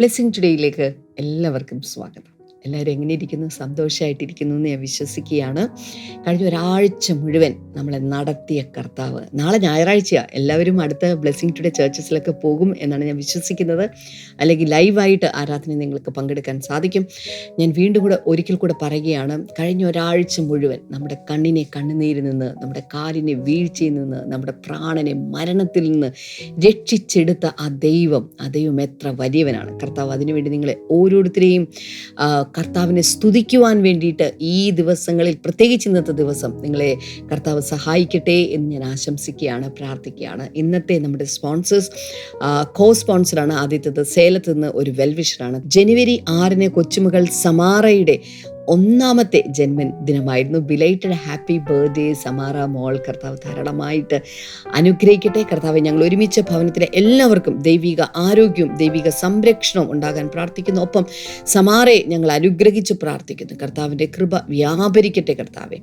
Blessing ടുഡേയിലേക്ക് എല്ലാവർക്കും സ്വാഗതം. എല്ലാവരും എങ്ങനെ ഇരിക്കുന്നു? സന്തോഷമായിട്ടിരിക്കുന്നു എന്ന് ഞാൻ വിശ്വസിക്കുകയാണ്. കഴിഞ്ഞ ഒരാഴ്ച മുഴുവൻ നമ്മളെ നടത്തിയ കർത്താവ്. നാളെ ഞായറാഴ്ചയാണ് എല്ലാവരും അടുത്ത ബ്ലെസ്സിങ് ടുഡേ ചേർച്ചസിലൊക്കെ പോകും എന്നാണ് ഞാൻ വിശ്വസിക്കുന്നത്. അല്ലെങ്കിൽ ലൈവായിട്ട് ആരാധന നിങ്ങൾക്ക് പങ്കെടുക്കാൻ സാധിക്കും. ഞാൻ വീണ്ടും കൂടെ ഒരിക്കൽ കൂടെ പറയുകയാണ്. കഴിഞ്ഞ ഒരാഴ്ച മുഴുവൻ നമ്മുടെ കണ്ണിനെ കണ്ണുനീരിൽ നിന്ന് നമ്മുടെ കാലിനെ വീഴ്ചയിൽ നിന്ന് നമ്മുടെ പ്രാണനെ മരണത്തിൽ നിന്ന് രക്ഷിച്ചെടുത്ത ആ ദൈവം ആ ദൈവം എത്ര വലിയവനാണ്. കർത്താവ് അതിനുവേണ്ടി നിങ്ങളെ ഓരോരുത്തരെയും കർത്താവിനെ സ്തുതിക്കുവാൻ വേണ്ടിയിട്ട് ഈ ദിവസങ്ങളിൽ പ്രത്യേകിച്ച് ഇന്നത്തെ ദിവസം നിങ്ങളെ കർത്താവ് സഹായിക്കട്ടെ എന്ന് ഞാൻ ആശംസിക്കുകയാണ് പ്രാർത്ഥിക്കുകയാണ്. ഇന്നത്തെ നമ്മുടെ സ്പോൺസേഴ്സ് കോ സ്പോൺസറാണ് ആദ്യത്തേത്. സേലത്ത് നിന്ന് ഒരു വെൽവിഷറാണ് ജനുവരി ആറിന് കൊച്ചുമകൾ സമാറയുടെ ഒന്നാമത്തെ ജന്മദിനമായിരുന്നു ബിലൈറ്റഡ് ഹാപ്പി ബർത്ത്ഡേ സമാറ മോൾ. കർത്താവ് ധാരാളമായിട്ട് അനുഗ്രഹിക്കട്ടെ. കർത്താവ് ഞങ്ങൾ ഒരുമിച്ച് ഭവനത്തിലെ എല്ലാവർക്കും ദൈവിക ആരോഗ്യവും ദൈവിക സംരക്ഷണവും ഉണ്ടാകാൻ പ്രാർത്ഥിക്കുന്നു. ഒപ്പം സമാറയെ ഞങ്ങൾ അനുഗ്രഹിച്ച് പ്രാർത്ഥിക്കുന്നു. കർത്താവിന്റെ കൃപ വ്യാപരിക്കട്ടെ കർത്താവെ.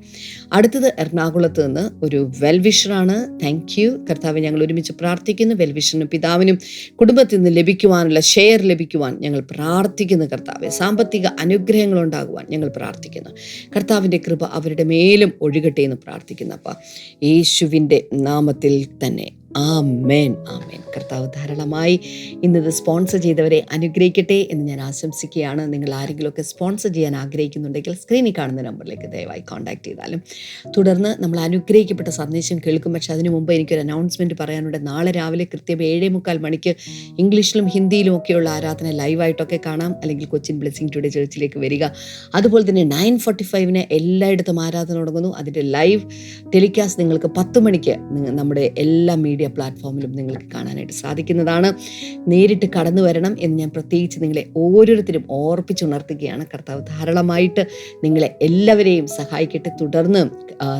അടുത്തത് എറണാകുളത്ത് നിന്ന് ഒരു വെൽവിഷറാണ് താങ്ക് യു കർത്താവ് ഞങ്ങൾ ഒരുമിച്ച് പ്രാർത്ഥിക്കുന്നു. വെൽവിഷറിനും പിതാവിനും കുടുംബത്തിൽ നിന്ന് ലഭിക്കുവാനുള്ള ഷെയർ ലഭിക്കുവാൻ ഞങ്ങൾ പ്രാർത്ഥിക്കുന്നു കർത്താവെ. സാമ്പത്തിക അനുഗ്രഹങ്ങൾ ഉണ്ടാകുവാൻ ഞങ്ങൾ പ്രാർത്ഥിക്കുന്നു. കർത്താവിന്റെ കൃപ അവരുടെ മേലും ഒഴുകട്ടെ എന്ന് പ്രാർത്ഥിക്കുന്നു അപ്പം. യേശുവിന്റെ നാമത്തിൽ തന്നെ. ആമേൻ ആമേൻ. കർത്താവ് ധാരാളമായി ഇന്നത് സ്പോൺസർ ചെയ്തവരെ അനുഗ്രഹിക്കട്ടെ എന്ന് ഞാൻ ആശംസിക്കുകയാണ്. നിങ്ങൾ ആരെങ്കിലുമൊക്കെ സ്പോൺസർ ചെയ്യാൻ ആഗ്രഹിക്കുന്നുണ്ടെങ്കിൽ സ്ക്രീനിൽ കാണുന്ന നമ്പറിലേക്ക് ദയവായി കോൺടാക്ട് ചെയ്താലും തുടർന്ന് നമ്മൾ അനുഗ്രഹിക്കപ്പെട്ട സന്ദേശം കേൾക്കും. പക്ഷേ അതിനു മുമ്പ് എനിക്കൊരു അനൗൺസ്മെന്റ് പറയാനുണ്ട്. നാളെ രാവിലെ കൃത്യം ഏഴേ മുക്കാൽ മണിക്ക് ഇംഗ്ലീഷിലും ഹിന്ദിയിലും ഒക്കെയുള്ള ആരാധന ലൈവായിട്ടൊക്കെ കാണാം. അല്ലെങ്കിൽ കൊച്ചിൻ ബ്ലെസ്സിങ് ടുഡേ ചർച്ചിലേക്ക് വരിക. അതുപോലെ തന്നെ നയൻ ഫോർട്ടി ഫൈവിന് എല്ലായിടത്തും ആരാധന തുടങ്ങുന്നു. അതിന്റെ ലൈവ് ടെലികാസ്റ്റ് നിങ്ങൾക്ക് പത്ത് മണിക്ക് നമ്മുടെ എല്ലാ മീഡിയ പ്ലാറ്റ്ഫോമിലും നിങ്ങൾക്ക് കാണാനായിട്ട് സാധിക്കുന്നതാണ്. നേരിട്ട് കടന്നു വരണം എന്ന് ഞാൻ പ്രത്യേകിച്ച് നിങ്ങളെ ഓരോരുത്തരും ഓർപ്പിച്ചുണർത്തുകയാണ്. കർത്താവ് ധാരാളമായിട്ട് നിങ്ങളെ എല്ലാവരെയും സഹായിക്കട്ടെ. തുടർന്ന്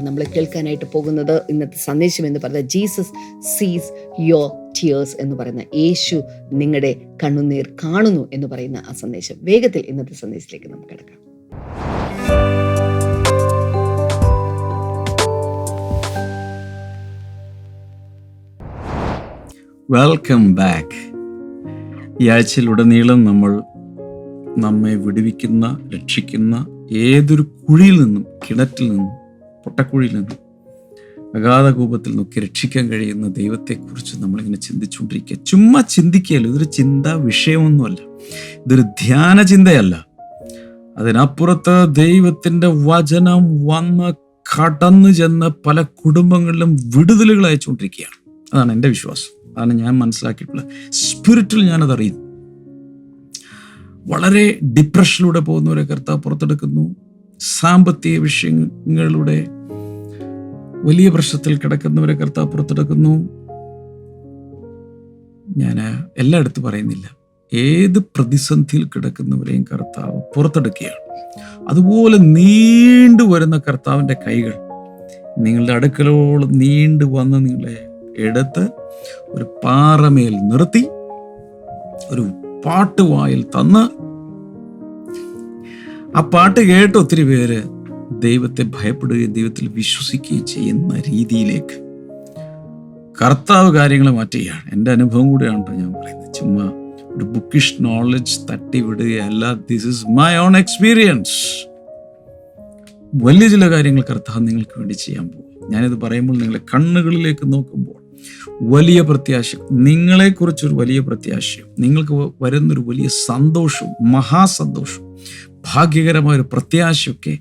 നമ്മൾ കേൾക്കാനായിട്ട് പോകുന്നത് ഇന്നത്തെ സന്ദേശം എന്ന് പറയുന്നത് ജീസസ് സീസ് യോ ടിയേഴ്സ് എന്ന് പറയുന്ന യേശു നിങ്ങളുടെ കണ്ണുനീർ കാണുന്നു എന്ന് പറയുന്ന ആ സന്ദേശം. വേഗത്തിൽ ഇന്നത്തെ സന്ദേശത്തിലേക്ക് നമുക്ക് കിടക്കാം. വെൽക്കം ബാക്ക് ഈ ആഴ്ചയിലുടനീളം നമ്മൾ നമ്മെ വിടുവിക്കുന്ന രക്ഷിക്കുന്ന ഏതൊരു കുഴിയിൽ നിന്നും കിണറ്റിൽ നിന്നും പൊട്ടക്കുഴിയിൽ നിന്നും അഗാധകൂപത്തിൽ നിന്നൊക്കെ നോക്കി രക്ഷിക്കാൻ കഴിയുന്ന ദൈവത്തെക്കുറിച്ച് നമ്മളിങ്ങനെ ചിന്തിച്ചുകൊണ്ടിരിക്കുക. ചുമ്മാ ചിന്തിക്കുകയല്ല ഇതൊരു ചിന്താ വിഷയമൊന്നുമല്ല. ഇതൊരു ധ്യാന ചിന്തയല്ല. അതിനപ്പുറത്ത് ദൈവത്തിന്റെ വചനം വന്ന് കടന്നു ചെന്ന് പല കുടുംബങ്ങളിലും വിടുതലുകൾ അയച്ചുകൊണ്ടിരിക്കുകയാണ്. അതാണ് എന്റെ വിശ്വാസം. അതാണ് ഞാൻ മനസ്സിലാക്കിയിട്ടുള്ളത്. സ്പിരിറ്റിൽ ഞാനത് അറിയുന്നു. വളരെ ഡിപ്രഷനിലൂടെ പോകുന്നവരെ കർത്താവ് പുറത്തെടുക്കുന്നു. സാമ്പത്തിക വിഷയങ്ങളുടെ വലിയ പ്രശ്നത്തിൽ കിടക്കുന്നവരെ കർത്താവ് പുറത്തെടുക്കുന്നു. ഞാൻ എല്ലായിടത്തും പറയുന്നില്ല. ഏത് പ്രതിസന്ധിയിൽ കിടക്കുന്നവരെയും കർത്താവ് പുറത്തെടുക്കുകയാണ്. അതുപോലെ നീണ്ടു വരുന്ന കർത്താവിന്റെ കൈകൾ നിങ്ങളുടെ അടുക്കലോളം നീണ്ടു വന്ന് നിങ്ങളെ എടുത്ത് ഒരു പാറമേൽ നിർത്തി ഒരു പാട്ട് വായിൽ തന്ന്. ആ പാട്ട് കേട്ട് ഒത്തിരി പേര് ദൈവത്തെ ഭയപ്പെടുകയും ദൈവത്തിൽ വിശ്വസിക്കുകയും ചെയ്യുന്ന രീതിയിലേക്ക് കർത്താവ് കാര്യങ്ങൾ മാറ്റുകയാണ്. എന്റെ അനുഭവം കൂടെയാണ് ഞാൻ പറയുന്നത്. ചുമ്മാ ഒരു ബുക്കിഷ് നോളജ് തട്ടി വിടുകയല്ല this is my own experience വലിയ ചില കാര്യങ്ങൾ കർത്താവ് നിങ്ങൾക്ക് വേണ്ടി ചെയ്യാൻ പോകും. ഞാനിത് പറയുമ്പോൾ നിങ്ങളെ കണ്ണുകളിലേക്ക് നോക്കുമ്പോൾ വലിയ പ്രത്യാശ. നിങ്ങളെക്കുറിച്ചൊരു വലിയ പ്രത്യാശയും നിങ്ങൾക്ക് വരുന്നൊരു വലിയ സന്തോഷവും മഹാസന്തോഷവും ഭാഗ്യകരമായ ഒരു പ്രത്യാശയൊക്കെ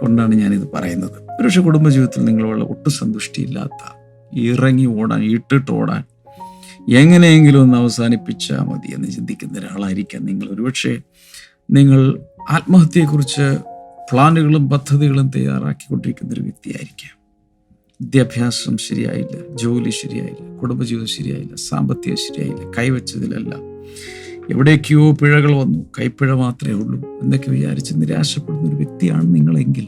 കൊണ്ടാണ് ഞാനിത് പറയുന്നത്. ഒരുപക്ഷെ കുടുംബജീവിതത്തിൽ നിങ്ങളുള്ള ഒട്ടും സന്തുഷ്ടിയില്ലാത്ത ഇറങ്ങി ഓടാൻ ഇട്ടിട്ട് ഓടാൻ എങ്ങനെയെങ്കിലും ഒന്ന് അവസാനിപ്പിച്ചാൽ മതി എന്ന് ചിന്തിക്കുന്ന ഒരാളായിരിക്കാം നിങ്ങൾ. ഒരുപക്ഷെ നിങ്ങൾ ആത്മഹത്യയെക്കുറിച്ച് പ്ലാനുകളും പദ്ധതികളും തയ്യാറാക്കിക്കൊണ്ടിരിക്കുന്ന ഒരു വ്യക്തിയായിരിക്കാം. വിദ്യാഭ്യാസം ശരിയായില്ല ജോലി ശരിയായില്ല കുടുംബജീവിതം ശരിയായില്ല സാമ്പത്തികം ശരിയായില്ല കൈവച്ചതിലല്ല. എവിടേക്കോ പിഴകൾ വന്നു കൈപ്പിഴ മാത്രമേ ഉള്ളൂ എന്നൊക്കെ വിചാരിച്ച് നിരാശപ്പെടുന്ന ഒരു വ്യക്തിയാണ് നിങ്ങളെങ്കിൽ.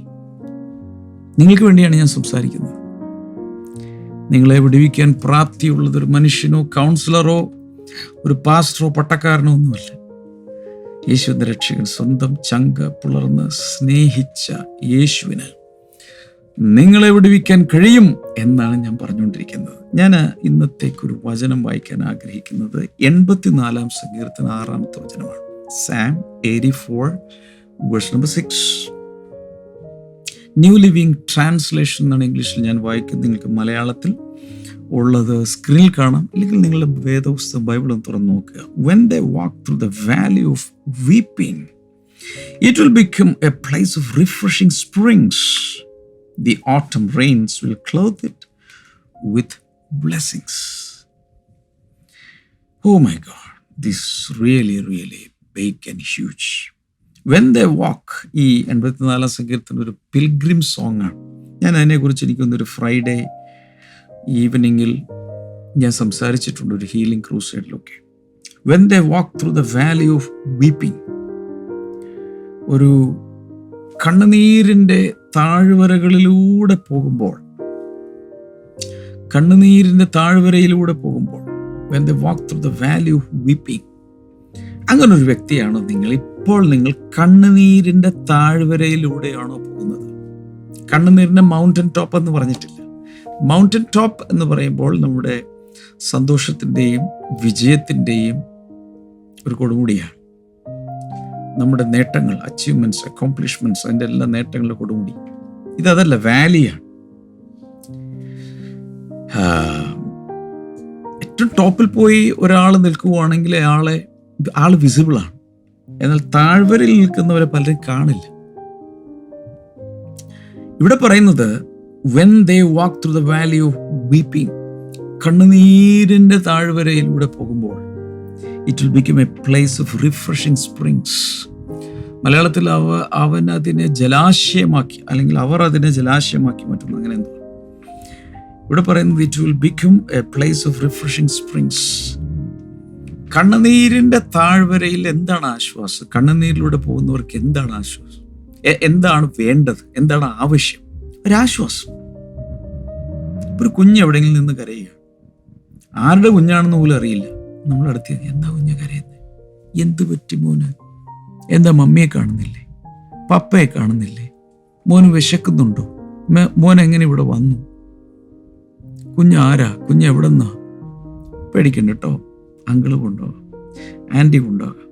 നിങ്ങൾക്ക് വേണ്ടിയാണ് ഞാൻ സംസാരിക്കുന്നത്. നിങ്ങളെ വിടുവിക്കാൻ പ്രാപ്തിയുള്ളത് ഒരു മനുഷ്യനോ കൗൺസിലറോ ഒരു പാസ്റ്ററോ പട്ടക്കാരനോ ഒന്നുമല്ല. യേശുവിന്റെ രക്ഷകൻ സ്വന്തം ചങ്ക പുലർന്ന് സ്നേഹിച്ച യേശുവിന് നിങ്ങളെ വിടുവിക്കാൻ കഴിയും എന്നാണ് ഞാൻ പറഞ്ഞുകൊണ്ടിരിക്കുന്നത്. ഞാൻ ഇന്നത്തേക്കൊരു വചനം വായിക്കാൻ ആഗ്രഹിക്കുന്നത് എൺപത്തിനാലാം സങ്കീർത്തന ആറാമത്തെ വചനമാണ്. Psalm eighty four verse number six new living translation എന്നാണ് ഇംഗ്ലീഷിൽ ഞാൻ വായിക്കുന്നത്. നിങ്ങൾക്ക് മലയാളത്തിൽ ഉള്ളത് സ്ക്രീനിൽ കാണാം. അല്ലെങ്കിൽ നിങ്ങളുടെ വേദപുസ്തകം ബൈബിളും തുറന്ന് നോക്കുക. When the walk through the valley of weeping it will become a place of refreshing springs the autumn rains will clothe it with blessings. Oh my God, this really, really big and huge. When the walk ഈ എൺപത്തിനാലാം സങ്കീർത്തന ഒരു pilgrim song ആണ് ഞാൻ അതിനെക്കുറിച്ച് എനിക്കൊന്നൊരു Friday ഈവനിങ്ങിൽ ഞാൻ സംസാരിച്ചിട്ടുണ്ട് ഒരു healing ക്രൂസൈഡിലൊക്കെ when the walk through the valley of weeping ഒരു കണ്ണുനീരിന്റെ താഴ്വരകളിലൂടെ പോകുമ്പോൾ കണ്ണുനീരിന്റെ താഴ്വരയിലൂടെ പോകുമ്പോൾ വെൻ അങ്ങനെ ഒരു വ്യക്തിയാണ് നിങ്ങൾ? ഇപ്പോൾ നിങ്ങൾ കണ്ണുനീരിന്റെ താഴ്വരയിലൂടെയാണോ പോകുന്നത്? കണ്ണുനീരിന്റെ മൗണ്ടൻ ടോപ്പ് എന്ന് പറഞ്ഞിട്ടില്ല. മൗണ്ടൻ ടോപ്പ് എന്ന് പറയുമ്പോൾ നമ്മുടെ സന്തോഷത്തിന്റെയും വിജയത്തിന്റെയും ഒരു കൊടുമുടിയാണ്. നമ്മുടെ നേട്ടങ്ങൾ അച്ചീവ്മെന്റ്സ് അക്കോംപ്ലിഷ്മെന്റ്സ് അതിന്റെ എല്ലാ നേട്ടങ്ങളുടെ കൊടുമുടി ഇതല്ല വാലിയാണ് ഏറ്റവും ടോപ്പിൽ പോയി ഒരാൾ നിൽക്കുവാണെങ്കിൽ അയാളെ ആൾ വിസിബിളാണ് എന്നാൽ താഴ്വരയിൽ നിൽക്കുന്നവരെ പലരും കാണില്ല. ഇവിടെ പറയുന്നത് when they walk through the valley of weeping കണ്ണുനീരിന്റെ താഴ്വരയിലൂടെ പോകുമ്പോൾ it will become a place of refreshing springs മലയാളത്തിൽ അവ അവൻ അതിനെ ജലാശയമാക്കി അല്ലെങ്കിൽ അവർ അതിനെ ജലാശയമാക്കി മാറ്റുന്നു. അങ്ങനെ എന്തോ. ഇവിടെ പറയുന്നത് it will become a place of refreshing springs കണ്ണുനീരിന്റെ താഴ്വരയിൽ എന്താണ് ആശ്വാസം? കണ്ണുനീരിലൂടെ പോകുന്നവർക്ക് എന്താണ് ആശ്വാസം? എന്താണ് വേണ്ടത്? എന്താണ് ആവശ്യം? ഒരാശ്വാസം. ഒരു കുഞ്ഞ് എവിടെയെങ്കിലും നിന്ന് കരയുക ആരുടെ കുഞ്ഞാണെന്ന് പോലും അറിയില്ല. നമ്മൾ അടുത്ത് എന്താ കുഞ്ഞ കരയുന്നത് എന്ത് പറ്റി മോന്? എന്താ മമ്മിയെ കാണുന്നില്ലേ? പപ്പയെ കാണുന്നില്ലേ? മോന് വിശക്കുന്നുണ്ടോ? മോൻ എങ്ങനെ ഇവിടെ വന്നു? കുഞ്ഞ് ആരാ? കുഞ്ഞ് എവിടെ നിന്നാ പേടിക്കണ്ട കേട്ടോ അങ്കിൾ കൊണ്ടുപോകാം. ആന്റി കൊണ്ടുപോകാം.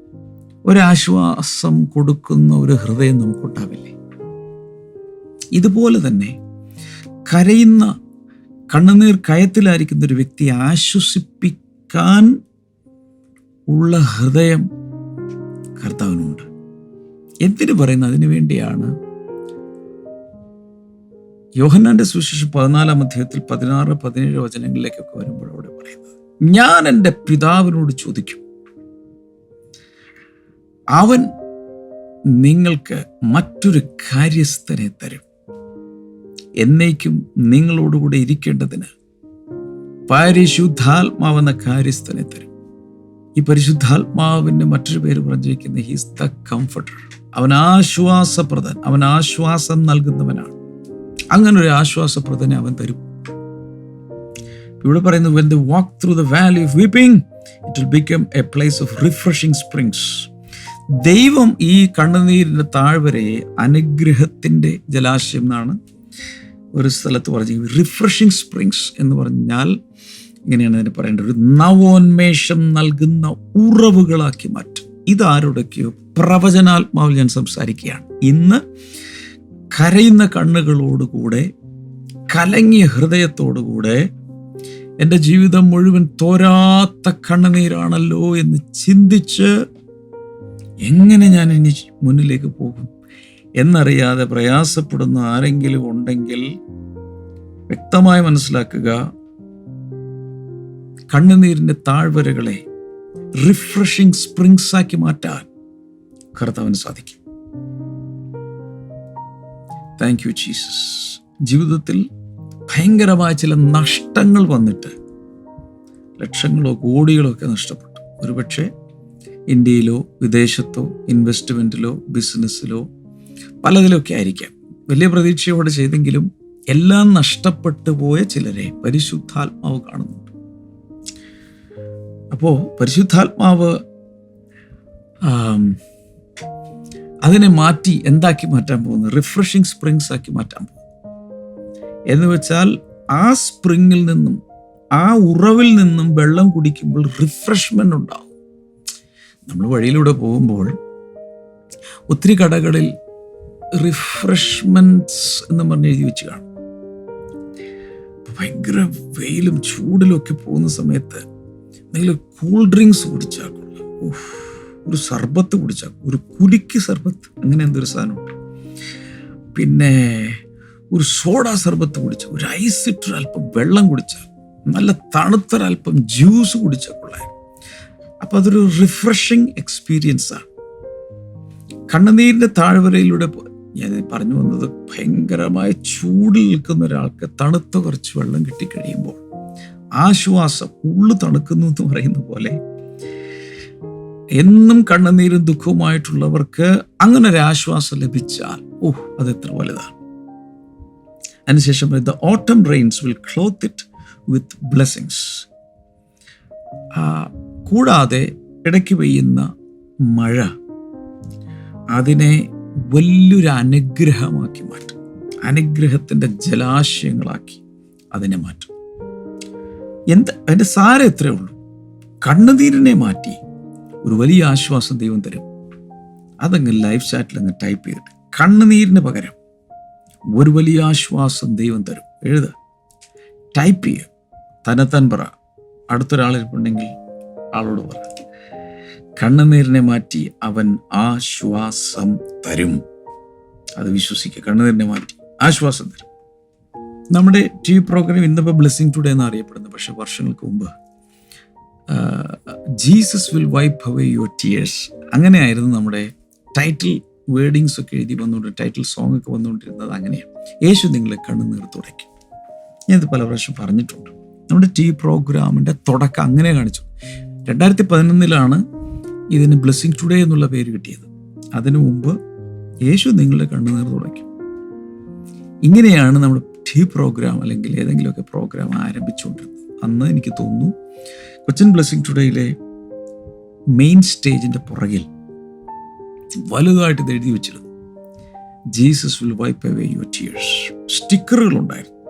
ഒരാശ്വാസം കൊടുക്കുന്ന ഒരു ഹൃദയം നമുക്കുണ്ടാവില്ലേ? ഇതുപോലെ തന്നെ കരയുന്ന കണ്ണുനീർ കയത്തിലായിരിക്കുന്ന ഒരു വ്യക്തിയെ ആശ്വസിപ്പിക്കാൻ ഉള്ള ഹൃദയം കർത്താവിനുണ്ട്. എന്തിനു പറയുന്നു അതിനു വേണ്ടിയാണ് യോഹന്നാന്റെ സുശേഷം പതിനാലാം അധ്യായത്തിൽ പതിനാറ് പതിനേഴ് വചനങ്ങളിലേക്കൊക്കെ വരുമ്പോൾ അവിടെ പറയുന്നത് ഞാൻ എന്റെ പിതാവിനോട് ചോദിക്കും. അവൻ നിങ്ങൾക്ക് മറ്റൊരു കാര്യസ്ഥനെ തരും. എന്നേക്കും നിങ്ങളോടുകൂടെ ഇരിക്കേണ്ടതിന് പരിശുദ്ധാത്മാവെന്ന കാര്യസ്ഥനെ തരും. ഈ പരിശുദ്ധാത്മാവിന്റെ മറ്റൊരു പേര് പറഞ്ഞിരിക്കുന്നത് ഹീസ് ദ കംഫർട്ടർ അവൻ ആശ്വാസപ്രദൻ. അവൻ ആശ്വാസം നൽകുന്നവനാണ്. അങ്ങനെ ഒരു ആശ്വാസപ്രദനെ അവൻ തരും. ഇവിടെ പറയുന്നത് when the walk through the valley of weeping it will become a place of refreshing springs ദൈവം ഈ കണ്ണുനീരിന്റെ താഴ്വരയെ അനുഗ്രഹത്തിന്റെ ജലാശയം എന്നാണ് ഒരു സ്ഥലത്ത് പറഞ്ഞത് റിഫ്രഷിംഗ് സ്പ്രിങ്സ് എന്ന് പറഞ്ഞാൽ ഇങ്ങനെയാണ് അതിന് പറയേണ്ടത്. ഒരു നവോന്മേഷം നൽകുന്ന ഉറവുകളാക്കി മാറ്റും. ഇതാരുടെയൊക്കെയോ പ്രവചനാത്മാവിൽ ഞാൻ സംസാരിക്കുകയാണ്. ഇന്ന് കരയുന്ന കണ്ണുകളോടുകൂടെ കലങ്ങിയ ഹൃദയത്തോടുകൂടെ എന്റെ ജീവിതം മുഴുവൻ തോരാത്ത കണ്ണുനീരാണല്ലോ എന്ന് ചിന്തിച്ച് എങ്ങനെ ഞാൻ ഇനി മുന്നിലേക്ക് പോകും? എന്നറിയാതെ പ്രയാസപ്പെടുന്ന ആരെങ്കിലും ഉണ്ടെങ്കിൽ വ്യക്തമായി മനസ്സിലാക്കുക കണ്ണുനീരിന്റെ താഴ്വരകളെ റിഫ്രഷിംഗ് സ്പ്രിങ്സ് ആക്കി മാറ്റാൻ കർത്താവിന് സാധിക്കും. താങ്ക് യു ജീസസ് ജീവിതത്തിൽ ഭയങ്കരമായ ചില നഷ്ടങ്ങൾ വന്നിട്ട് ലക്ഷങ്ങളോ കോടികളോ ഒക്കെ നഷ്ടപ്പെട്ടു. ഒരുപക്ഷെ ഇന്ത്യയിലോ വിദേശത്തോ ഇൻവെസ്റ്റ്മെന്റിലോ ബിസിനസ്സിലോ പലതിലൊക്കെ ആയിരിക്കാം. വലിയ പ്രതീക്ഷയോടെ ചെയ്തെങ്കിലും എല്ലാം നഷ്ടപ്പെട്ടു പോയ ചിലരെ പരിശുദ്ധാത്മാവ് കാണുന്നുണ്ട്. അപ്പോൾ പരിശുദ്ധാത്മാവ് അതിനെ മാറ്റി എന്താക്കി മാറ്റാൻ പോകുന്നു? റിഫ്രഷിങ് സ്പ്രിങ്സ് ആക്കി മാറ്റാൻ പോകുന്നു. എന്ന് വെച്ചാൽ ആ സ്പ്രിങ്ങിൽ നിന്നും ആ ഉറവിൽ നിന്നും വെള്ളം കുടിക്കുമ്പോൾ റിഫ്രഷ്മെന്റ് ഉണ്ടാവും. നമ്മൾ വഴിയിലൂടെ പോകുമ്പോൾ ഒത്തിരി കടകളിൽ റിഫ്രഷ്മെന്റ്സ് എന്ന് പറഞ്ഞ് എഴുതി വെച്ച് കാണും. ഭയങ്കര വെയിലും ചൂടിലും ഒക്കെ പോകുന്ന സമയത്ത് എന്തെങ്കിലും കൂൾ ഡ്രിങ്ക്സ് കുടിച്ചാൽ ഒരു സർബത്ത് കുടിച്ചാൽ ഒരു കുലുക്കി സർബത്ത്. അങ്ങനെ എന്തൊരു സാധനമുണ്ട്. പിന്നെ ഒരു സോഡ സർബത്ത് കുടിച്ച ഒരു ഐസ് ഇട്ടൊരു അല്പം വെള്ളം കുടിച്ചാൽ നല്ല തണുത്തൊരല്പം ജ്യൂസ് കുടിച്ചാൽ കൊള്ളാം. അപ്പം അതൊരു റിഫ്രഷിങ് എക്സ്പീരിയൻസ് ആണ് കണ്ണുനീരിന്റെ താഴ്വരയിലൂടെ ഞാൻ പറഞ്ഞു വന്നത് ഭയങ്കരമായ ചൂടിൽ നിൽക്കുന്ന ഒരാൾക്ക് തണുത്ത കുറച്ച് വെള്ളം കിട്ടിക്കഴിയുമ്പോൾ ആശ്വാസം ഉള്ളു തണുക്കുന്നു എന്ന് പറയുന്ന പോലെ. എന്നും കണ്ണുനീരും ദുഃഖവുമായിട്ടുള്ളവർക്ക് അങ്ങനെ ഒരു ആശ്വാസം ലഭിച്ചാൽ ഓഹ് അത് എത്ര വലുതാണ്. അതിനുശേഷം the autumn rains will clothe it with blessings. കൂടാതെ ഇടയ്ക്ക് പെയ്യുന്ന മഴ അതിനെ വലിയൊരു അനുഗ്രഹമാക്കി മാറ്റും. അനുഗ്രഹത്തിന്റെ ജലാശയങ്ങളാക്കി അതിനെ മാറ്റും. എന്ത്? അതിന്റെ സാരം എത്രയേ ഉള്ളൂ? കണ്ണുനീരിനെ മാറ്റി ഒരു വലിയ ആശ്വാസം ദൈവം തരും. അതങ്ങ് ലൈഫ് ചാറ്റിൽ അങ്ങ് ടൈപ്പ് ചെയ്തിട്ട് കണ്ണുനീരിന് പകരം ഒരു വലിയ ആശ്വാസം ദൈവം തരും. എഴുത. ടൈപ്പ് ചെയ്യുക തന്നെത്താൻ പറ. അടുത്തൊരാളിരിപ്പുണ്ടെങ്കിൽ ആളോട് പറ. കണ്ണുനീരിനെ മാറ്റി അവൻ ആശ്വാസം തരും. അത് വിശ്വസിക്കുക കണ്ണുനീരിനെ മാറ്റി ആശ്വാസം തരും. നമ്മുടെ ടി വി പ്രോഗ്രാം ഇന്നിപ്പോൾ ബ്ലെസ്സിങ് ടുഡേ എന്ന് അറിയപ്പെടുന്നു പക്ഷേ വർഷങ്ങൾക്ക് മുമ്പ് Jesus will wipe away your tears അങ്ങനെയായിരുന്നു നമ്മുടെ ടൈറ്റിൽ വേർഡിങ്സ് ഒക്കെ എഴുതി വന്നുകൊണ്ട് ടൈറ്റിൽ സോങ് ഒക്കെ വന്നുകൊണ്ടിരുന്നത് അങ്ങനെയാണ് യേശു നിങ്ങളെ കണ്ണുനീർ തുടയ്ക്കും ഞാനിത് പല പ്രാവശ്യം പറഞ്ഞിട്ടുണ്ട്. നമ്മുടെ ടി വി പ്രോഗ്രാമിന്റെ തുടക്കം അങ്ങനെ കാണിച്ചു. രണ്ടായിരത്തി പതിനൊന്നിലാണ് ഇതിന് ബ്ലെസ്സിങ് ടുഡേ എന്നുള്ള പേര് കിട്ടിയത്. അതിനു മുമ്പ് യേശു നിങ്ങളുടെ കണ്ണുനീർ തുടയ്ക്കും ഇങ്ങനെയാണ് നമ്മുടെ ടി പ്രോഗ്രാം അല്ലെങ്കിൽ ഏതെങ്കിലുമൊക്കെ പ്രോഗ്രാം ആരംഭിച്ചുകൊണ്ടിരുന്നത് അന്ന് എനിക്ക് തോന്നുന്നു കൊച്ചിൻ ബ്ലെസ്സിങ് ടുഡേയിലെ മെയിൻ സ്റ്റേജിന്റെ പുറകിൽ വലുതായിട്ട് ഇത് എഴുതി വെച്ചിരുന്നു. Jesus will wipe away your tears സ്റ്റിക്കറുകൾ ഉണ്ടായിരുന്നു.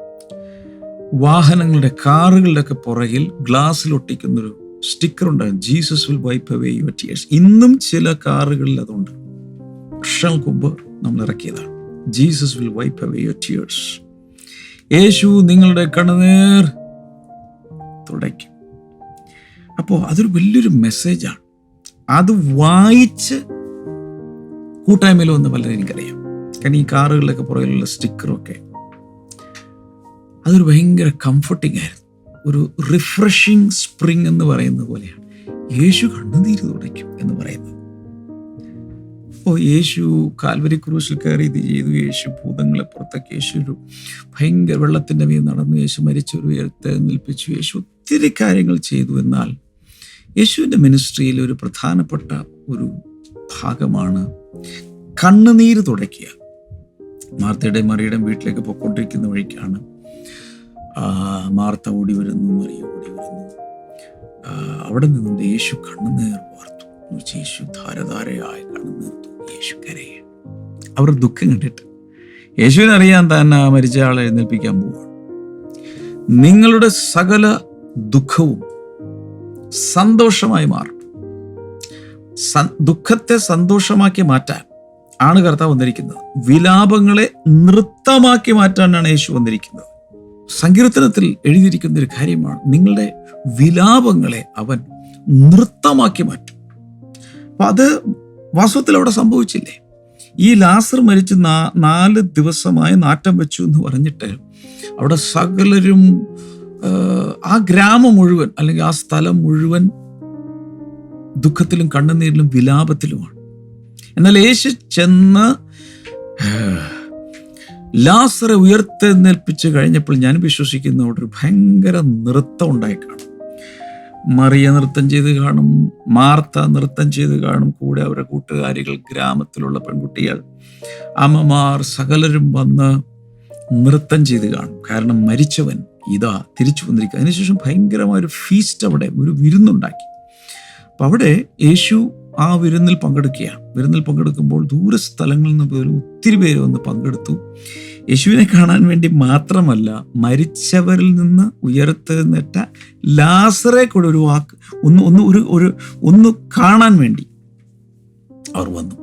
വാഹനങ്ങളുടെ കാറുകളുടെ ഒക്കെ പുറകിൽ ഗ്ലാസ്സിൽ ഒട്ടിക്കുന്നൊരു സ്റ്റിക്കർ ഉണ്ടായിരുന്നു. Jesus will wipe away your tears ഇന്നും ചില കാറുകളിൽ അതുണ്ട്. വർഷങ്ങൾക്ക് മുമ്പ് നമ്മൾ ഇറക്കിയതാണ്. Jesus will wipe away your tears യേശു നിങ്ങളുടെ കണ്ണുനീർ തുടയ്ക്കും. അപ്പോൾ അതൊരു വലിയൊരു മെസ്സേജാണ്. അത് വായിച്ച് കൂട്ടായ്മയിൽ വന്ന് പലരും എനിക്കറിയാം. കാരണം ഈ കാറുകളിലൊക്കെ പുറകിലുള്ള സ്റ്റിക്കറൊക്കെ. അതൊരു ഭയങ്കര കംഫർട്ടിംഗ് ആയിരുന്നു. ഒരു റിഫ്രഷിങ് സ്പ്രിങ് എന്ന് പറയുന്ന പോലെയാണ്. യേശു കണ്ണുനീര് തുടയ്ക്കും എന്ന് പറയുന്നത്. അപ്പോൾ യേശു കാൽവരി ക്രൂശിൽ കയറി ഇത് ചെയ്തു. യേശു ഭൂതങ്ങളെ പുറത്തൊക്കെ. യേശു ഒരു ഭയങ്കര വെള്ളത്തിന്റെ മീൻ നടന്നു. യേശു മരിച്ചൊരു ഉയരത്തെ നിൽപ്പിച്ചു. യേശു ഒത്തിരി കാര്യങ്ങൾ ചെയ്തു. എന്നാൽ യേശുവിന്റെ മിനിസ്ട്രിയിൽ ഒരു പ്രധാനപ്പെട്ട ഒരു ഭാഗമാണ് കണ്ണുനീര് തുടയ്ക്കുക. മാർത്തയുടെ മറിയുടെയും വീട്ടിലേക്ക് പൊക്കോണ്ടിരിക്കുന്ന വഴിക്കാണ്. മാർത്ത ഓടി വരുന്നു മറിയ ഓടി വരുന്നു. അവിടെ നിന്നുകൊണ്ട് യേശു കണ്ണുനീർ വാർത്തു. യേശു ധാരധാരയായി കണ്ണുനീർ തൂങ്ങി യേശു കരയാണ് അവർ ദുഃഖം കണ്ടിട്ട് യേശുവിനറിയാൻ തന്നെ ആ മരിച്ച ആളെ എഴുന്നേൽപ്പിക്കാൻ പോവുകയാണ് നിങ്ങളുടെ സകല ദുഃഖവും സന്തോഷമായി മാറും. ദുഃഖത്തെ സന്തോഷമാക്കി മാറ്റാൻ ആണ് കർത്താവ് വന്നിരിക്കുന്നത്. വിലാപങ്ങളെ നൃത്തമാക്കി മാറ്റാനാണ് യേശു വന്നിരിക്കുന്നത്. സങ്കീർത്തനത്തിൽ എഴുതിയിരിക്കുന്ന ഒരു കാര്യമാണ് നിങ്ങളുടെ വിലാപങ്ങളെ അവൻ നൃത്തമാക്കി മാറ്റും. അപ്പം അത് വാസ്തവത്തിൽ അവിടെ സംഭവിച്ചില്ലേ? ഈ ലാസർ മരിച്ച് നാ- നാല് ദിവസമായി നാറ്റം വെച്ചു എന്ന് പറഞ്ഞിട്ട് അവിടെ സകലരും ആ, ഗ്രാമം മുഴുവൻ അല്ലെങ്കിൽ ആ സ്ഥലം മുഴുവൻ ദുഃഖത്തിലും കണ്ണുനീരിലും വിലാപത്തിലുമാണ്. എന്നാൽ യേശു ചെന്ന് ലാസറെ ലാസറെ നേൽപ്പിച്ച് കഴിഞ്ഞപ്പോൾ ഞാൻ വിശ്വസിക്കുന്ന അവിടെ ഒരു ഭയങ്കര നൃത്തം ഉണ്ടായി കാണും. മറിയ നൃത്തം ചെയ്ത് കാണും മാർത്ത നൃത്തം ചെയ്ത് കാണും. കൂടെ അവരുടെ കൂട്ടുകാരികൾ ഗ്രാമത്തിലുള്ള പെൺകുട്ടികൾ. അമ്മമാർ സകലരും വന്ന് നൃത്തം ചെയ്ത് കാണും. കാരണം മരിച്ചവൻ ഇതാ തിരിച്ചു വന്നിരിക്കുക അതിനുശേഷം ഭയങ്കരമായ ഒരു ഫീസ്റ്റ് അവിടെ ഒരു വിരുന്നുണ്ടാക്കി. അപ്പം അവിടെ യേശു ആ വിരുന്നിൽ പങ്കെടുക്കുകയാണ്. വിരുന്നിൽ പങ്കെടുക്കുമ്പോൾ ദൂര സ്ഥലങ്ങളിൽ നിന്ന് പോലും ഒത്തിരി പേര് വന്ന് പങ്കെടുത്തു. യേശുവിനെ കാണാൻ വേണ്ടി മാത്രമല്ല മരിച്ചവരിൽ നിന്ന് ഉയർത്തെഴുന്നേറ്റ ലാസറെ കൂടെ ഒരു വാക്ക് ഒന്ന് ഒന്ന് ഒരു ഒരു ഒന്ന് കാണാൻ വേണ്ടി അവർ വന്നു.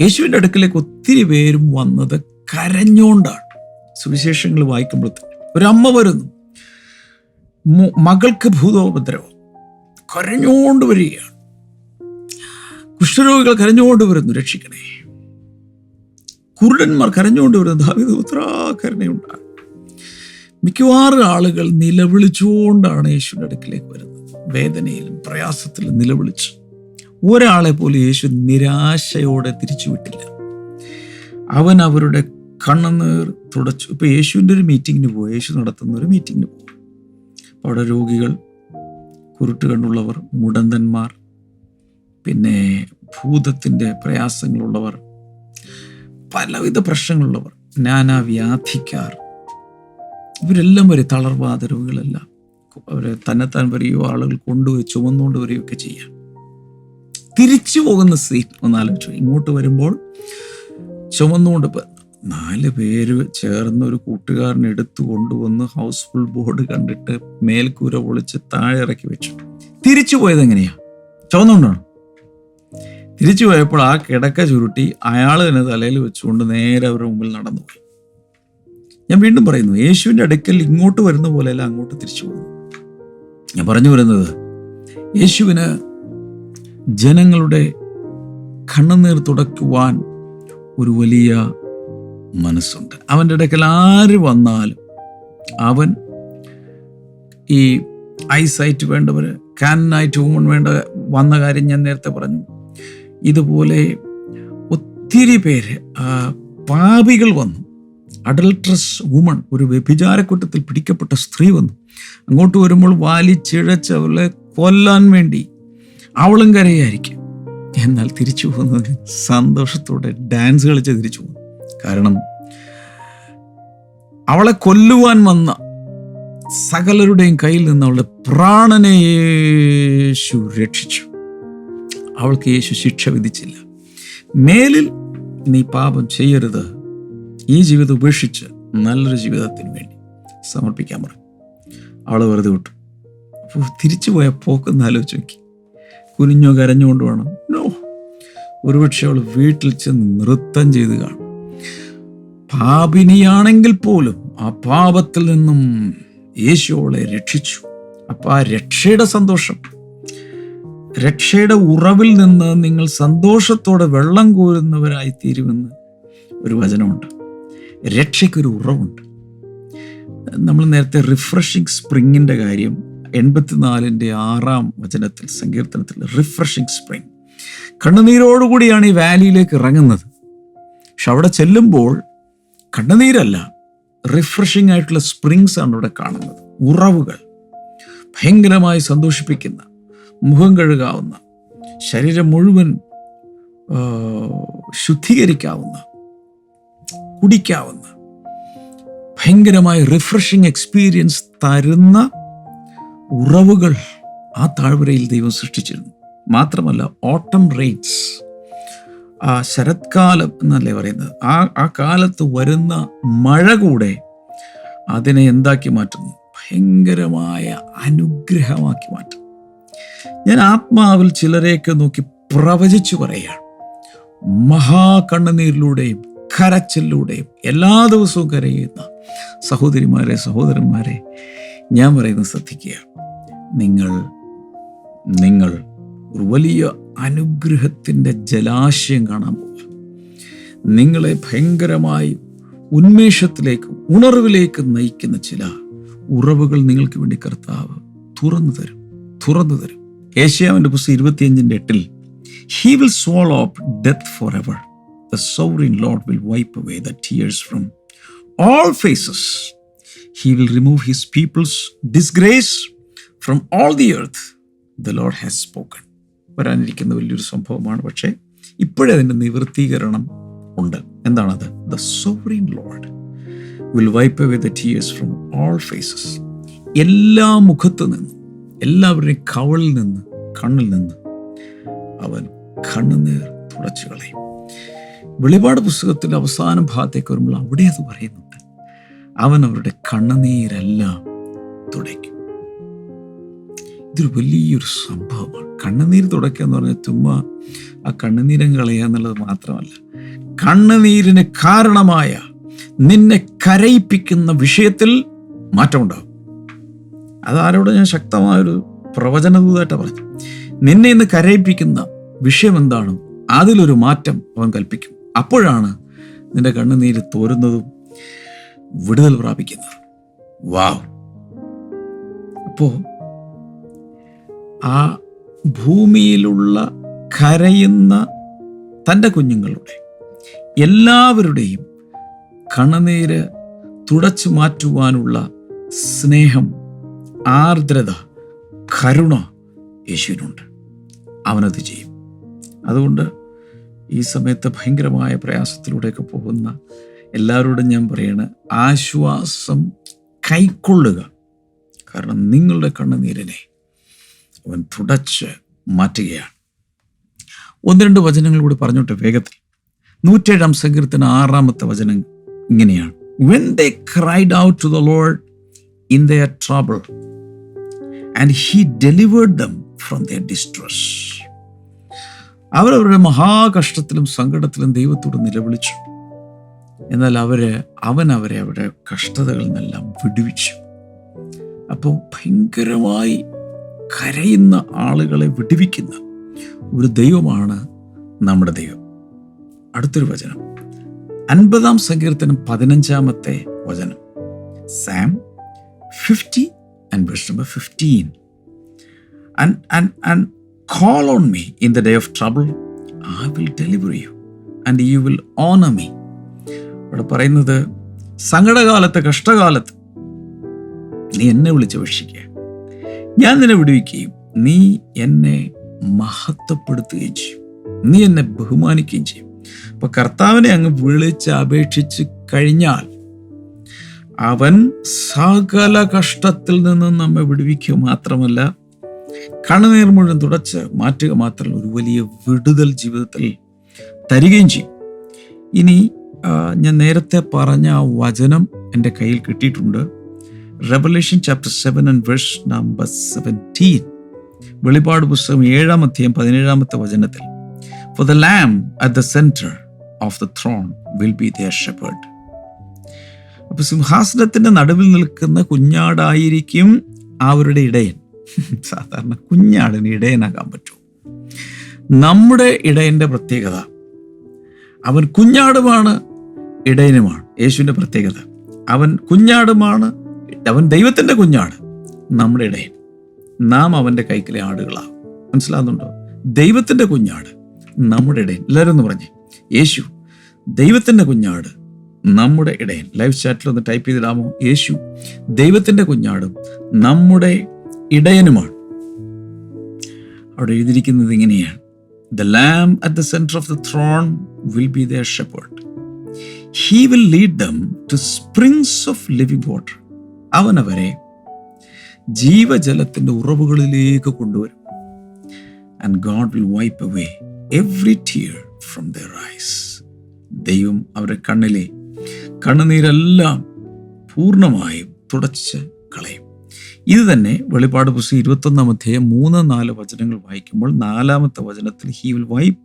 യേശുവിന്റെ അടുക്കലേക്ക് ഒത്തിരി പേരും വന്നത് കരഞ്ഞുകൊണ്ടാണ് സുവിശേഷങ്ങൾ വായിക്കുമ്പോൾ ഒരമ്മ വരുന്നു. മകൾക്ക് ഭൂതോപദ്രവം. കരഞ്ഞുകൊണ്ട് വരികയാണ്. കുഷ്ഠരോഗികൾ കരഞ്ഞുകൊണ്ട് വരുന്നു രക്ഷിക്കണേ. കുരുടന്മാർ കരഞ്ഞുകൊണ്ട് വരുന്നു ദാവിദ് ഉത്രാ മിക്കവാറും ആളുകൾ നിലവിളിച്ചുകൊണ്ടാണ് യേശുവിന്റെ അടുക്കിലേക്ക് വരുന്നത്. വേദനയിലും പ്രയാസത്തിലും നിലവിളിച്ച്. ഒരാളെ പോലും യേശു നിരാശയോടെ തിരിച്ചുവിട്ടില്ല. അവൻ അവരുടെ കണ്ണുനീർ തുടച്ചു. ഇപ്പൊ യേശുവിന്റെ ഒരു മീറ്റിങ്ങിന് പോകും യേശു നടത്തുന്ന ഒരു മീറ്റിങ്ങിന് പോകും അവിടെ രോഗികൾ കുരുട്ട് കണ്ടുള്ളവർ മുടന്തന്മാർ പിന്നെ ഭൂതത്തിന്റെ പ്രയാസങ്ങളുള്ളവർ പലവിധ പ്രശ്നങ്ങളുള്ളവർ നാനാവ്യാധിക്കാർ ഇവരെല്ലാം ഒരു തളർവാദ രോഗികളെല്ലാം. അവരെ തന്നെത്താൻ വരികയോ ആളുകൾ കൊണ്ടുപോയി ചുമന്നുകൊണ്ട് വരികയോ ഒക്കെ ചെയ്യാം. തിരിച്ചു പോകുന്ന സീൻ ഒന്ന് ഇങ്ങോട്ട് വരുമ്പോൾ ചുമന്നുകൊണ്ട് നാല് പേര് ചേർന്ന് ഒരു കൂട്ടുകാരനെ എടുത്തു കൊണ്ടുവന്ന് ഹൗസ്ഫുൾ ബോർഡ് കണ്ടിട്ട് മേൽക്കൂര പൊളിച്ച് താഴെ ഇറക്കി വെച്ചു. തിരിച്ചു പോയത് എങ്ങനെയാ? ചുമന്നുകൊണ്ടാണ്? തിരിച്ചു പോയപ്പോൾ ആ കിടക്ക ചുരുട്ടി അയാൾ തന്നെ തലയിൽ വെച്ചുകൊണ്ട് നേരെ അവരുടെ മുമ്പിൽ നടന്നു. ഞാൻ വീണ്ടും പറയുന്നു യേശുവിന്റെ അടുക്കൽ ഇങ്ങോട്ട് വരുന്ന പോലെയല്ല അങ്ങോട്ട് തിരിച്ചു പോകുന്നു ഞാൻ പറഞ്ഞു വരുന്നത് യേശുവിന് ജനങ്ങളുടെ കണ്ണുനീർ തുടയ്ക്കുവാൻ ഒരു വലിയ മനസ്സുണ്ട്. അവന്റെ ഇടയ്ക്കൽ ആര് വന്നാലും അവൻ ഈ ഐസൈറ്റ് വേണ്ടവർ കാനായിട്ട് വുമൺ വേണ്ട വന്ന കാര്യം ഞാൻ നേരത്തെ പറഞ്ഞു. ഇതുപോലെ ഒത്തിരി പേര് പാപികൾ വന്നു. അഡൽട്രസ് വുമൺ ഒരു വ്യഭിചാരക്കൂട്ടത്തിൽ പിടിക്കപ്പെട്ട സ്ത്രീ വന്നു. അങ്ങോട്ട് വരുമ്പോൾ വാലിച്ചിഴച്ച് അവളെ കൊല്ലാൻ വേണ്ടി അവളും കരയായിരിക്കും. എന്നാൽ തിരിച്ചു പോകുന്നത് സന്തോഷത്തോടെ ഡാൻസ് കളിച്ച് തിരിച്ചു പോകുന്നു. കാരണം അവളെ കൊല്ലുവാൻ വന്ന സകലരുടെയും കയ്യിൽ നിന്ന് അവളുടെ പ്രാണനെ യേശു രക്ഷിച്ചു. അവൾക്ക് യേശു ശിക്ഷ വിധിച്ചില്ല. മേലിൽ നീ പാപം ചെയ്യരുത്. ഈ ജീവിതം ഉപേക്ഷിച്ച് നല്ലൊരു ജീവിതത്തിന് വേണ്ടി സമർപ്പിക്കാൻ പറഞ്ഞു അവൾ വെറുതെ വിട്ടു. അപ്പോൾ തിരിച്ചു പോയ പോക്കൊന്ന് ആലോചിച്ച് നോക്കി. കുനിഞ്ഞോ കരഞ്ഞുകൊണ്ട് വേണം. നോ. ഒരുപക്ഷെ അവൾ വീട്ടിൽ ചെന്ന് നൃത്തം ചെയ്ത് കാണും. പാപിനിയാണെങ്കിൽ പോലും ആ പാപത്തിൽ നിന്നും യേശു അവളെ രക്ഷിച്ചു. അപ്പം ആ രക്ഷയുടെ സന്തോഷം രക്ഷയുടെ ഉറവിൽ നിന്ന് നിങ്ങൾ സന്തോഷത്തോടെ വെള്ളം കോരുന്നവരായി തീരുമെന്ന് ഒരു വചനമുണ്ട്. രക്ഷയ്ക്കൊരു ഉറവുണ്ട്. നമ്മൾ നേരത്തെ റിഫ്രഷിംഗ് സ്പ്രിങ്ങിന്റെ കാര്യം എൺപത്തിനാലിന്റെ ആറാം വചനത്തിൽ സങ്കീർത്തനത്തിൽ റിഫ്രഷിംഗ് സ്പ്രിങ് കണ്ണുനീരോടുകൂടിയാണ് ഈ വാലിയിലേക്ക് ഇറങ്ങുന്നത്. പക്ഷെ അവിടെ ചെല്ലുമ്പോൾ കണ്ണുനീരല്ല റിഫ്രഷിംഗ് ആയിട്ടുള്ള സ്പ്രിങ്സ് ആണ് ഇവിടെ കാണുന്നത്. ഉറവുകൾ ഭയങ്കരമായി സന്തോഷിപ്പിക്കുന്ന മുഖം കഴുകാവുന്ന ശരീരം മുഴുവൻ ശുദ്ധീകരിക്കാവുന്ന കുടിക്കാവുന്ന ഭയങ്കരമായ റിഫ്രഷിങ് എക്സ്പീരിയൻസ് തരുന്ന ഉറവുകൾ ആ താഴ്വരയിൽ ദൈവം സൃഷ്ടിച്ചിരുന്നു. മാത്രമല്ല ഓട്ടം റേറ്റ്സ് ആ ശരത്കാലം എന്നല്ലേ പറയുന്നത്? ആ ആ കാലത്ത് വരുന്ന മഴ കൂടെ അതിനെ എന്താക്കി മാറ്റുന്നു? ഭയങ്കരമായ അനുഗ്രഹമാക്കി മാറ്റും ഞാൻ ആത്മാവിൽ ചിലരെയൊക്കെ നോക്കി പ്രവചിച്ചു പറയുകയാണ്. മഹാകണ്ണുനീരിലൂടെയും കരച്ചിലൂടെയും എല്ലാ ദിവസവും കരയുന്ന സഹോദരിമാരെ സഹോദരന്മാരെ ഞാൻ പറയുന്നത് ശ്രദ്ധിക്കുക. നിങ്ങൾ നിങ്ങൾ ഒരു വലിയ അനുഗ്രഹത്തിന്റെ ജലാശയം കാണാൻ പോകുക. നിങ്ങളെ ഭയങ്കരമായി ഉന്മേഷത്തിലേക്ക് ഉണർവിലേക്ക് നയിക്കുന്ന ചില ഉറവുകൾ നിങ്ങൾക്ക് വേണ്ടി കർത്താവ് തുറന്നു തരും. തുറന്നു തരും. ഏഷ്യാവിന്റെ പുസ്തകം ഇരുപത്തിയഞ്ചിന്റെ എട്ടിൽ he will swallow up death forever the sovereign Lord will wipe away the tears from all faces He will remove his people's disgrace from all the earth the Lord has spoken വരാനിരിക്കുന്ന വലിയൊരു സംഭവമാണ്. പക്ഷേ ഇപ്പോഴേ അതിന്റെ നിവൃത്തീകരണം ഉണ്ട്. എന്താണത്? The sovereign Lord will wipe away the tears from all faces എല്ലാ മുഖത്തു നിന്ന് എല്ലാവരുടെയും കവളിൽ നിന്ന് കണ്ണിൽ നിന്ന് അവൻ കണ്ണുനീർ തുടച്ചു കളയും. വെളിപാട് പുസ്തകത്തിന്റെ അവസാന ഭാഗത്തേക്ക് വരുമ്പോൾ അവിടെ അത് പറയുന്നുണ്ട്. അവൻ അവരുടെ കണ്ണുനീരെല്ലാം തുടയ്ക്കും. ഇതൊരു വലിയൊരു സംഭവമാണ്. കണ്ണുനീര് തുടയ്ക്കുക എന്ന് പറഞ്ഞാൽ ചുമ്മാ ആ കണ്ണുനീരം കളയുക എന്നുള്ളത് മാത്രമല്ല. കണ്ണുനീരിന് കാരണമായ നിന്നെ കരയിപ്പിക്കുന്ന വിഷയത്തിൽ മാറ്റമുണ്ടാകും. അതാരോട് ഞാൻ ശക്തമായൊരു പ്രവചനദൂതായിട്ട് പറഞ്ഞു. നിന്നെ ഇന്ന് കരയിപ്പിക്കുന്ന വിഷയം എന്താണ് അതിലൊരു മാറ്റം അവൻ കൽപ്പിക്കും. അപ്പോഴാണ് നിന്റെ കണ്ണുനീര് തോരുന്നതും വിടുതൽ പ്രാപിക്കുന്നതും. വാവ്. അപ്പോ ആ ഭൂമിയിലുള്ള കരയുന്ന തന്റെ കുഞ്ഞുങ്ങളുടെ എല്ലാവരുടെയും കണ്ണുനീര് തുടച്ചു മാറ്റുവാനുള്ള സ്നേഹം ആർദ്രത കരുണ യേശുവിനുണ്ട്. അവനത് ചെയ്യും. അതുകൊണ്ട് ഈ സമയത്ത് ഭയങ്കരമായ പ്രയാസത്തിലൂടെയൊക്കെ പോകുന്ന എല്ലാവരോടും ഞാൻ പറയണ ആശ്വാസം കൈക്കൊള്ളുക. കാരണം നിങ്ങളുടെ കണ്ണുനീരിനെ അവൻ തുടച്ച് മാറ്റുകയാണ്. ഒന്ന് രണ്ട് വചനങ്ങളിലൂടെ പറഞ്ഞോട്ടെ വേഗത്തിൽ. നൂറ്റേഴാം സങ്കീർത്തന ആറാമത്തെ വചനം ഇങ്ങനെയാണ്. When they cried out to the Lord in the trouble and he delivered them from the distress അവരവരുടെ മഹാകഷ്ടത്തിലും സങ്കടത്തിലും ദൈവത്തോട് നിലവിളിച്ചു. എന്നാൽ അവർ അവൻ അവരെ അവരുടെ കഷ്ടതകളിൽ നിന്നെല്ലാം വിടുവിച്ചു. അപ്പോൾ ഭയങ്കരമായി കരയുന്ന ആളുകളെ വിടുവിക്കുന്ന ഒരു ദൈവമാണ് നമ്മുടെ ദൈവം. അടുത്തൊരു വചനം. അൻപതാം സങ്കീർത്തനം പതിനഞ്ചാമത്തെ വചനം. Psalm fifty and verse number fifteen and and and call on me in day day of trouble I will you, and you will honour me ഇവിടെ പറയുന്നത് സങ്കടകാലത്ത് കഷ്ടകാലത്ത് നീ എന്നെ വിളിച്ചപേക്ഷിക്കുക ഞാൻ നിന്നെ വിടുവിക്കുകയും നീ എന്നെ മഹത്വപ്പെടുത്തുകയും ചെയ്യും. നീ എന്നെ ബഹുമാനിക്കുകയും ചെയ്യും. അപ്പോൾ കർത്താവിനെ അങ്ങ് വിളിച്ച് അപേക്ഷിച്ച് കഴിഞ്ഞാൽ അവൻ സകല കഷ്ടത്തിൽ നിന്ന് നമ്മെ വിടുവിക്കുക മാത്രമല്ല കണ്ണുനീർ മുഴുവൻ തുടച്ച് മാറ്റുക മാത്രമല്ല ഒരു വലിയ വിടുതൽ ജീവിതത്തിൽ തരികയും ചെയ്യും. ഇനി ഞാൻ നേരത്തെ പറഞ്ഞ ആ വചനം എന്റെ കയ്യിൽ കിട്ടിയിട്ടുണ്ട്. Revelation chapter seven and verse number seventeen വെളിപാട് പുസ്തകം ഏഴാം അധ്യായം പതിനേഴാമത്തെ വചനത്തിൽ for the lamb at the centre of the throne will be their shepherd അപ്പൊ സിംഹാസനത്തിന്റെ നടുവിൽ നിൽക്കുന്ന കുഞ്ഞാടായിരിക്കും അവരുടെ ഇടയൻ. സാധാരണ കുഞ്ഞാടിന് ഇടയനാകാൻ പറ്റും. നമ്മുടെ ഇടയന്റെ പ്രത്യേകത അവൻ കുഞ്ഞാടുമാണ് ഇടയനുമാണ്. യേശുവിന്റെ പ്രത്യേകത അവൻ കുഞ്ഞാടുമാണ് അവൻ ദൈവത്തിന്റെ കുഞ്ഞാട് നമ്മുടെ ഇടയൻ. നാം അവന്റെ കൈക്കിലെ ആടുകളാവും. മനസ്സിലാകുന്നുണ്ടോ? ദൈവത്തിന്റെ കുഞ്ഞാട് നമ്മുടെ ഇടയൻ. എല്ലാവരും പറഞ്ഞേ. യേശു ദൈവത്തിന്റെ കുഞ്ഞാട് നമ്മുടെ ഇടയൻ. ലൈവ് ചാറ്റിൽ ഒന്ന് ടൈപ്പ് ചെയ്തിടാമോ? യേശു ദൈവത്തിന്റെ കുഞ്ഞാടും നമ്മുടെ ഇടയനുമാണ്. അവിടെ എഴുതിയിരിക്കുന്നത് ഇങ്ങനെയാണ്. The lamb at the centre of the throne will be the shepherd he will lead them to springs of living water അവൻ അവരെ ജീവജലത്തിന്റെ ഉറവുകളിലേക്ക് കൊണ്ടുവരും. And God will wipe away every tear from their eyes ദൈവം അവരുടെ കണ്ണിലെ കണ്ണുനീരെല്ലാം പൂർണമായും തുടച്ച് കളയും. ഇത് തന്നെ വെളിപ്പാട് പുസ്തകം ഇരുപത്തൊന്നാം അധ്യായം മൂന്ന് നാല് വചനങ്ങൾ വായിക്കുമ്പോൾ നാലാമത്തെ വചനത്തിൽ he will wipe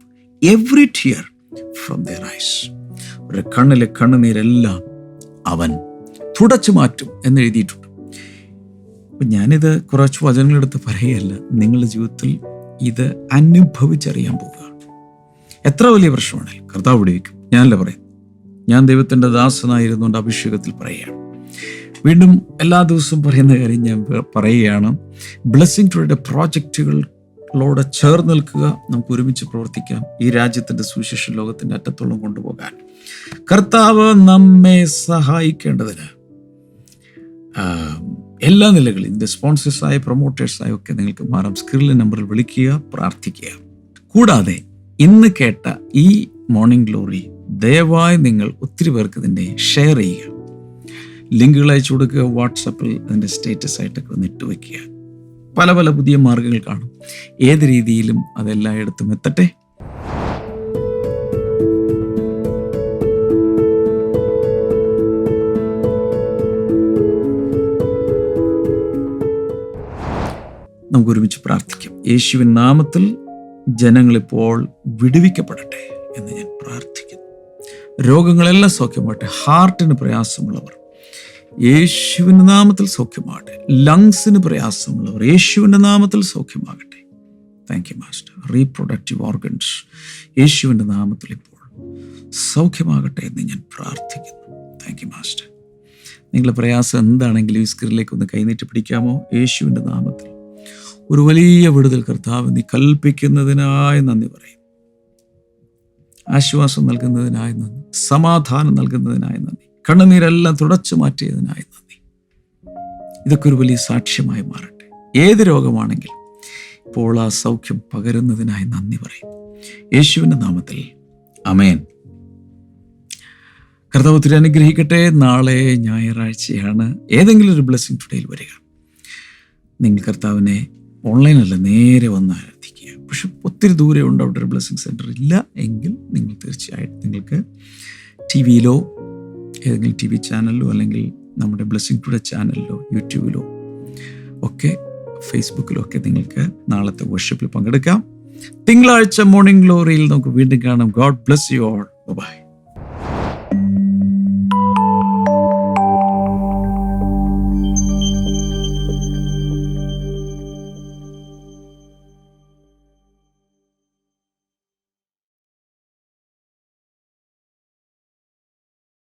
every tear from their eyes അവരുടെ കണ്ണിലെ കണ്ണുനീരെല്ലാം അവൻ തുടച്ചു മാറ്റും എന്ന് എഴുതിയിട്ടുണ്ട്. അപ്പം ഞാനിത് കുറച്ച് വചനങ്ങളെടുത്ത് പറയുകയല്ല നിങ്ങളുടെ ജീവിതത്തിൽ ഇത് അനുഭവിച്ചറിയാൻ പോവുകയാണ്. എത്ര വലിയ പ്രശ്നമാണെങ്കിലും കർത്താവ് വിടിവിക്കും ഞാനല്ല പറയും ഞാൻ ദൈവത്തിന്റെ ദാസനായിരുന്നുകൊണ്ട് അഭിഷേകത്തിൽ പറയുകയാണ്. വീണ്ടും എല്ലാ ദിവസവും പറയുന്ന കാര്യം ഞാൻ പറയുകയാണ്. ബ്ലെസ്സിങ് ടുഡേ പ്രോജക്റ്റുകളോട് ചേർന്ന് നിൽക്കുക നമുക്ക് ഒരുമിച്ച് പ്രവർത്തിക്കാം ഈ രാജ്യത്തിന്റെ സുവിശേഷ ലോകത്തിന്റെ അറ്റത്തോളം കൊണ്ടുപോകാൻ. കർത്താവ് നമ്മെ സഹായിക്കേണ്ടതിന് എല്ലാ നിലകളിലും ഇതിന്റെ സ്പോൺസേഴ്സായ പ്രൊമോട്ടേഴ്സായ ഒക്കെ നിങ്ങൾക്ക് മാറാം. സ്ക്രീനിലെ നമ്പറിൽ വിളിക്കുക പ്രാർത്ഥിക്കുക. കൂടാതെ ഇന്ന് കേട്ട ഈ മോർണിംഗ് ഗ്ലോറി ദയവായി നിങ്ങൾ ഒത്തിരി പേർക്ക് ഇതിന്റെ ഷെയർ ചെയ്യുക. ലിങ്കുകൾ അയച്ചു കൊടുക്കുക വാട്സപ്പിൽ അതിന്റെ സ്റ്റേറ്റസ് ആയിട്ടൊക്കെ ഒന്ന് ഇട്ട് വയ്ക്കുക പല പല പുതിയ മാർഗങ്ങൾ കാണും. ഏത് രീതിയിലും അതെല്ലായിടത്തും എത്തട്ടെ നമുക്ക് ഒരുമിച്ച് പ്രാർത്ഥിക്കാം. യേശുവിൻ നാമത്തിൽ ജനങ്ങളിപ്പോൾ വിടുവിക്കപ്പെടട്ടെ എന്ന് ഞാൻ പ്രാർത്ഥിക്കുന്നു. രോഗങ്ങളെല്ലാം സൗഖ്യമാകട്ടെ ഹാർട്ടിന് പ്രയാസമുള്ളവർ യേശുവിന്റെ നാമത്തിൽ സൗഖ്യമാകട്ടെ ലങ്സിന് പ്രയാസമുള്ളവർ യേശുവിന്റെ നാമത്തിൽ സൗഖ്യമാകട്ടെ. Thank you master reproductive organs യേശുവിന്റെ നാമത്തിൽ ഇപ്പോൾ സൗഖ്യമാകട്ടെ എന്ന് ഞാൻ പ്രാർത്ഥിക്കുന്നു. താങ്ക് യു മാസ്റ്റർ നിങ്ങളുടെ പ്രയാസം എന്താണെങ്കിലും ഈ സ്ക്രീനിലേക്ക് ഒന്ന് കൈനീട്ടി പിടിക്കാമോ? യേശുവിന്റെ നാമത്തിൽ. ഒരു വലിയ വിടുതൽ കർത്താവ് നീ കൽപ്പിക്കുന്നതിനായി നന്ദി പറയും ആശ്വാസം നൽകുന്നതിനായി നന്ദി. സമാധാനം നൽകുന്നതിനായി നന്ദി. കണ്ണുനീരെല്ലാം തുടച്ചു മാറ്റിയതിനായി നന്ദി. ഇതൊക്കെ ഒരു വലിയ സാക്ഷ്യമായി മാറട്ടെ. ഏത് രോഗമാണെങ്കിലും ഇപ്പോൾ ആ സൗഖ്യം പകരുന്നതിനായി നന്ദി പറയും യേശുവിന്റെ നാമത്തിൽ. അമേൻ കർത്താവ് ഒത്തിരി അനുഗ്രഹിക്കട്ടെ. നാളെ ഞായറാഴ്ചയാണ്. ഏതെങ്കിലും ഒരു ബ്ലെസ്സിങ് ടുഡേയിൽ വരിക. നിങ്ങൾ കർത്താവിനെ ഓൺലൈനല്ല നേരെ വന്ന് ആരാധിക്കുക പക്ഷെ ഒത്തിരി ദൂരെ ഉണ്ട് അവിടെ ഒരു ബ്ലെസ്സിങ് സെന്റർ ഇല്ല എങ്കിൽ നിങ്ങൾ തീർച്ചയായിട്ടും നിങ്ങൾക്ക് ടി വിയിലോ ഏതെങ്കിലും ടി വി ചാനലിലോ അല്ലെങ്കിൽ നമ്മുടെ ബ്ലെസ്സിങ് ടുഡേ ചാനലിലോ യൂട്യൂബിലോ ഒക്കെ ഫേസ്ബുക്കിലോ ഒക്കെ നിങ്ങൾക്ക് നാളത്തെ വർഷിപ്പിൽ പങ്കെടുക്കാം. തിങ്കളാഴ്ച മോർണിംഗ് ഗ്ലോറിയിൽ നമുക്ക് വീണ്ടും കാണാം. God bless you all bye